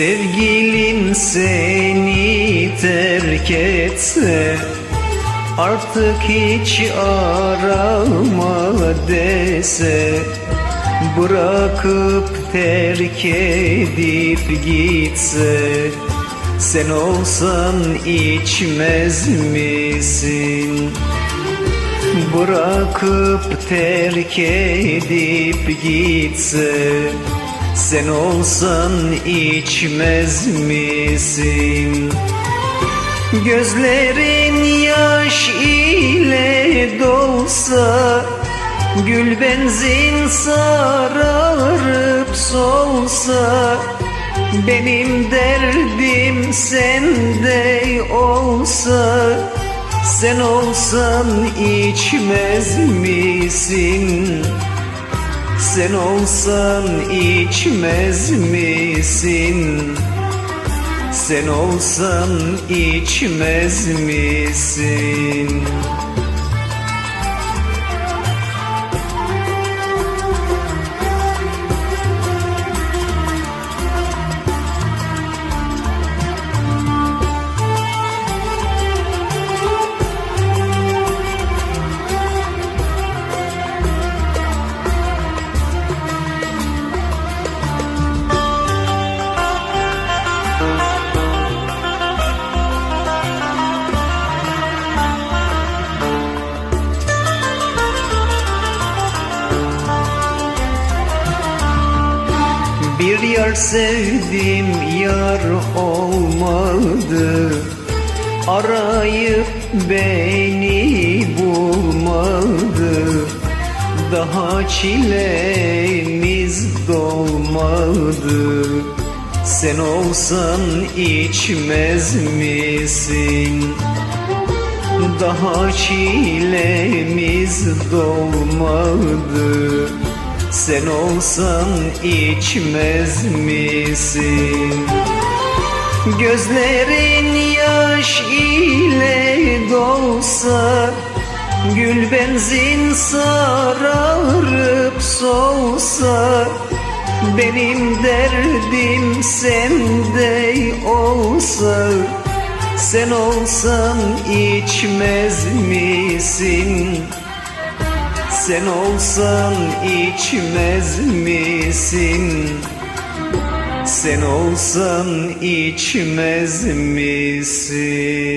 Sevgilin seni terk etse Artık hiç arama dese Bırakıp terk edip gitse Sen olsan içmez misin? Bırakıp terk edip gitse Sen olsan içmez misin? Gözlerin yaş ile dolsa Gül benzin sararıp solsa Benim derdim sende olsa Sen olsan içmez misin? Sen olsan içmez misin? Sen olsan içmez misin? Bir yar sevdim yar olmadı. Arayıp beni bulmadı. Daha çilemiz dolmadı. Sen olsan içmez misin? Daha çilemiz dolmadı Sen olsan içmez misin? Gözlerin yaş ile dolsa Gül benzin sararıp solsa Benim derdim sende olsa Sen olsan içmez misin? Sen olsan içmez misin? Sen olsan içmez misin?